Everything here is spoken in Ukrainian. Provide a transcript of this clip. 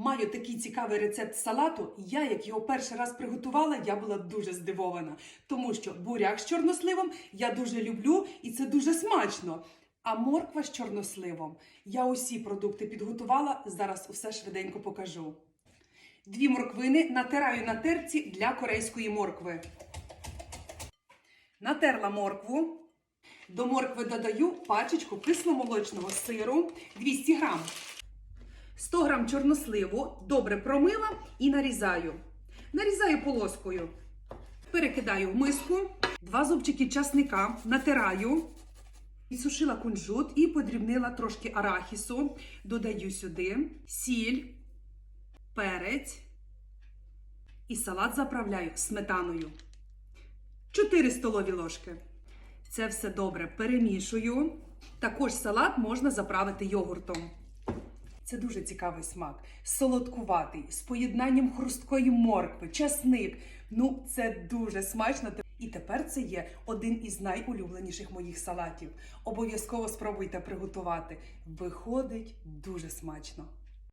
Маю такий цікавий рецепт салату. Я, як його перший раз приготувала, я була дуже здивована, тому що буряк з чорносливом я дуже люблю і це дуже смачно. А морква з чорносливом. Я усі продукти підготувала. Зараз усе швиденько покажу. Дві морквини натираю на терці для корейської моркви. Натерла моркву. До моркви додаю пачечку кисломолочного сиру 200 грам. 100 грам чорносливу добре промила і нарізаю. Нарізаю полоскою. Перекидаю в миску. Два зубчики часника натираю. Відсушила кунжут і подрібнила трошки арахісу. Додаю сюди сіль, перець і салат заправляю сметаною. 4 столові ложки. Це все добре перемішую. Також салат можна заправити йогуртом. Це дуже цікавий смак. Солодкуватий, з поєднанням хрусткої моркви, часник. Ну, це дуже смачно. І тепер це є один із найулюбленіших моїх салатів. Обов'язково спробуйте приготувати. Виходить дуже смачно.